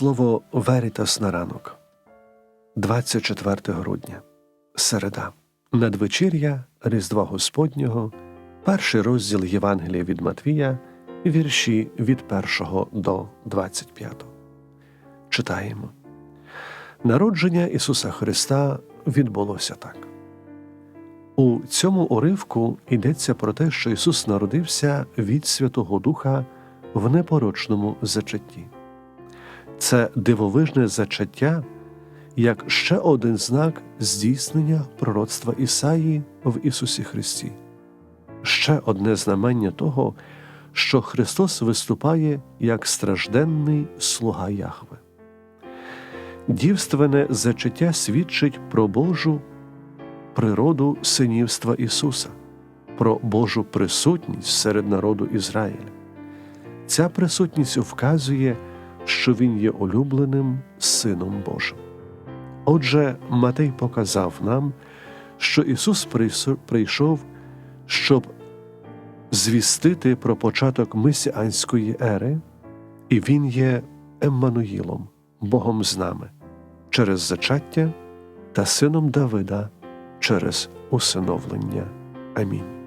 Слово Верітас на ранок, 24 грудня, середа, надвечір'я Різдва Господнього, перший розділ Євангелія від Матвія, вірші від 1 до 25. Читаємо. Народження Ісуса Христа відбулося так. У цьому уривку йдеться про те, що Ісус народився від Святого Духа в непорочному зачатті. Це дивовижне зачаття як ще один знак здійснення пророцтва Ісаї в Ісусі Христі, ще одне знамення того, що Христос виступає як стражденний слуга Яхве. Дівственне зачаття свідчить про Божу природу синівства Ісуса, про Божу присутність серед народу Ізраїля. Ця присутність вказує, що Він є улюбленим Сином Божим. Отже, Матей показав нам, що Ісус прийшов, щоб звістити про початок месіанської ери, і Він є Еммануїлом, Богом з нами, через зачаття та сином Давида через усиновлення. Амінь.